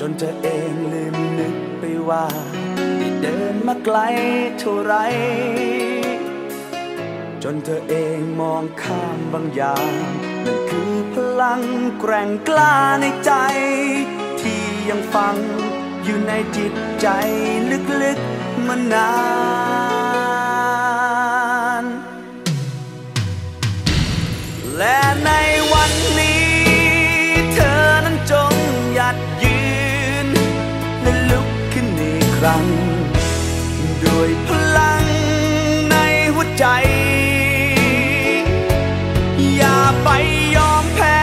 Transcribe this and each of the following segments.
จนเธอเองลืมนึกไปว่าได้เดินมาไกลเท่าไร จนเธอเองมองข้ามบางอย่างนั่นคือพลังแกร่งกล้าในใจ ที่ยังฟังอยู่ในจิตใจลึกๆมานาน ครั้ง ด้วยพลังในหัวใจ อย่าไปยอมแพ้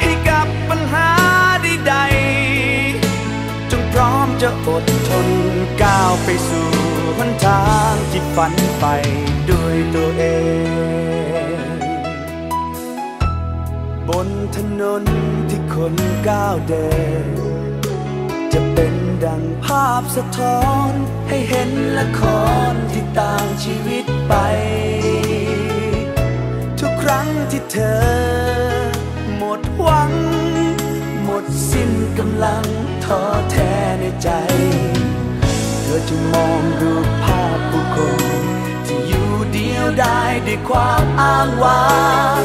ให้กับปัญหาใดๆจงพร้อมจะอดทนก้าวไปสู่หนทางที่ฝันไปด้วยตัวเอง บนถนนที่คนก้าวเดินจะเป็น ดังภาพสะท้อนให้เห็นละครที่ต่างชีวิตไป ทุกครั้งที่เธอ หมดหวัง หมดสิ้นกำลังท้อแท้ในใจ เธอจะมองดูภาพผู้คนที่อยู่เดียวได้ด้วยความอ้างว้าง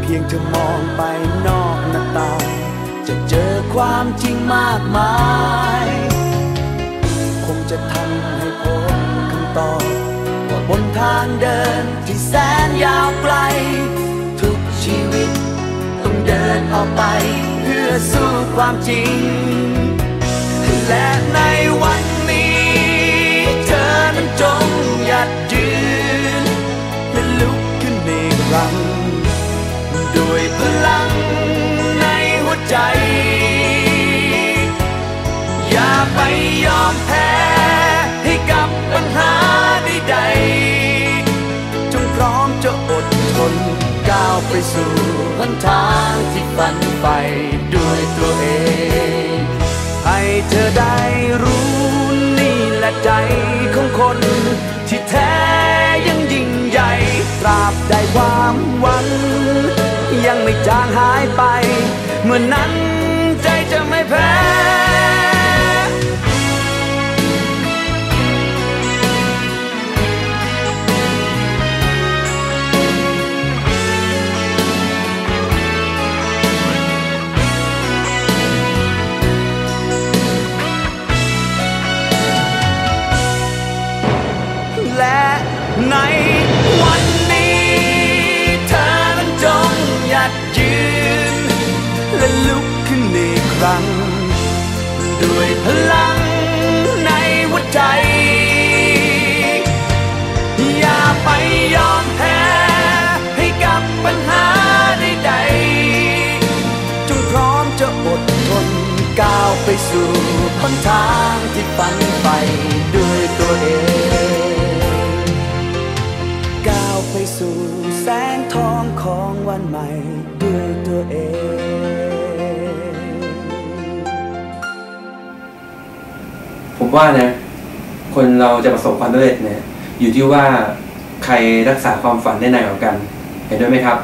เพียงเธอมองไปนอกหน้าต่าง จะเจอความจริงมากมาย คงจะทำให้พบคำตอบว่าบนทางเดินที่แสนยาวไกล ทุกชีวิตต้องเดินออกไป เพื่อสู้ความจริง และในวันนี้เธอนั้นจงหยัดยืนและลุกขึ้นอีกครั้งด้วยพลัง ใจ อย่าไปยอมแพ้ให้กับปัญหาใดๆจงพร้อมจะอดทนก้าวไปสู่หนทางที่ฝันไปด้วยตัวเอง ให้เธอได้รู้นี่แหละใจของคนที่แท้ยังยิ่งใหญ่ตราบใดความหวังยังไม่จางหายไป เมื่อนั้นใด้วยพลังในหัวใจ อย่าไปยอมแพ้ให้กับปัญหาใดๆจงพร้อมจะอดทนก้าวไปสู่หนทางที่ฝันไปด้วยตัวเองก้าวไปสู่แสงทองของวันใหม่ด้วยตัวเอง ผมว่านะ คนเราจะประสบความสำเร็จเนี่ย อยู่ที่ว่าใครรักษาความฝันได้นานกว่ากัน เห็นด้วยไหมครับ